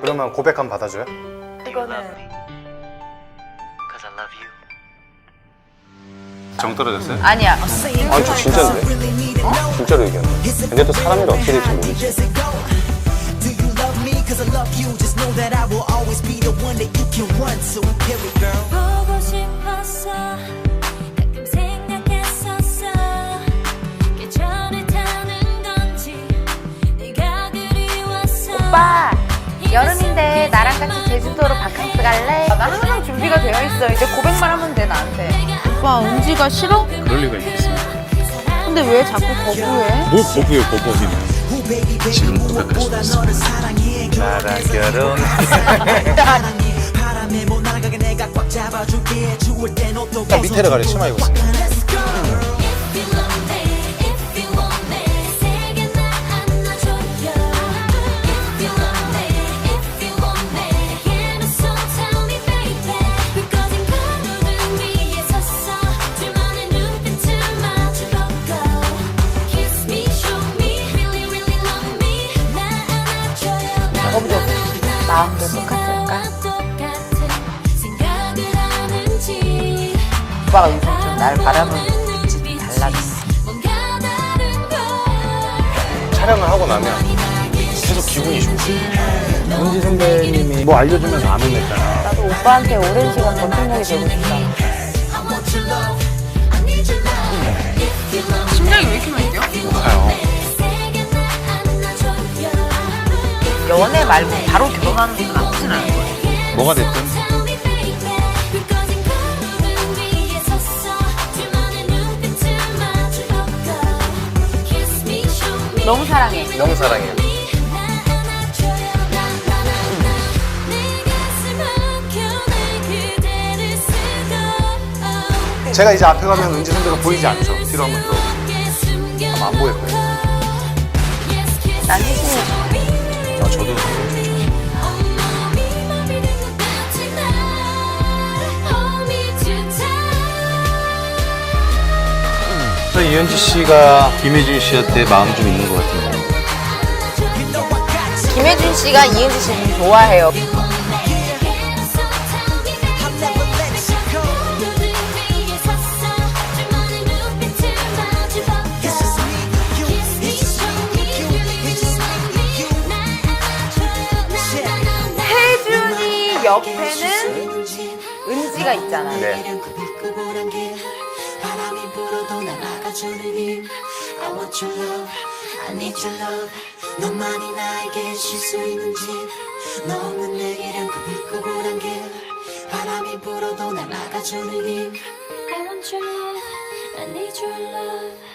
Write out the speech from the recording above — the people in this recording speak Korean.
그러면 고백 한번 받아줘요? You. 정 떨어졌어요? 아니야. 아니 저 진짜인데 진짜로 얘기하는 거야 근데 또 사람이라 어떻게 될지 모르지 Do you love me? Cause I love you. Just know that I will always be the one that you can run to. Here we go. 여름인데 나랑 같이 제주도로 바캉스 갈래? 나 항상 준비가 되어 있어. 이제 고백만 하면 돼, 나한테. 오빠, 은지가 싫어? 그럴 리가 있겠습니까? 근데 왜 자꾸 거부해? 뭘 거부해 거부하기는 지금 고백할 수 있습니다 나랑 결혼 일단 밑에를 가려 치마 입었습니다 거부죠. 마음도 똑같을까? 오빠가 요즘 좀 날 바라보는 눈빛이 달라졌어. 촬영을 하고 나면 계속 기분이 좋아 은지 선배님이 뭐 알려주면서 안 혼냈잖아 나도 오빠한테 오랜 시간 버팀목이 되고 싶다. 연애 말고 바로 결혼하는 것도 나쁘진 않은 거야. 뭐가 됐든. 너무 사랑해. 너무 사랑해요. 제가 이제 앞에 가면 은지 선배가 보이지 않죠? 뒤로 한번 들어 아마 안 보일 거예요. 난 혜진이 아, 저도 이현지 씨가 김혜준 씨한테 마음 좀 있는 것 같은데 김혜준 씨가 이은지 씨를 좀 좋아해요. 는 내게는 그 빛고 보란 길 바람이 불어도 날 막아주는 힘 I want your love, I need your love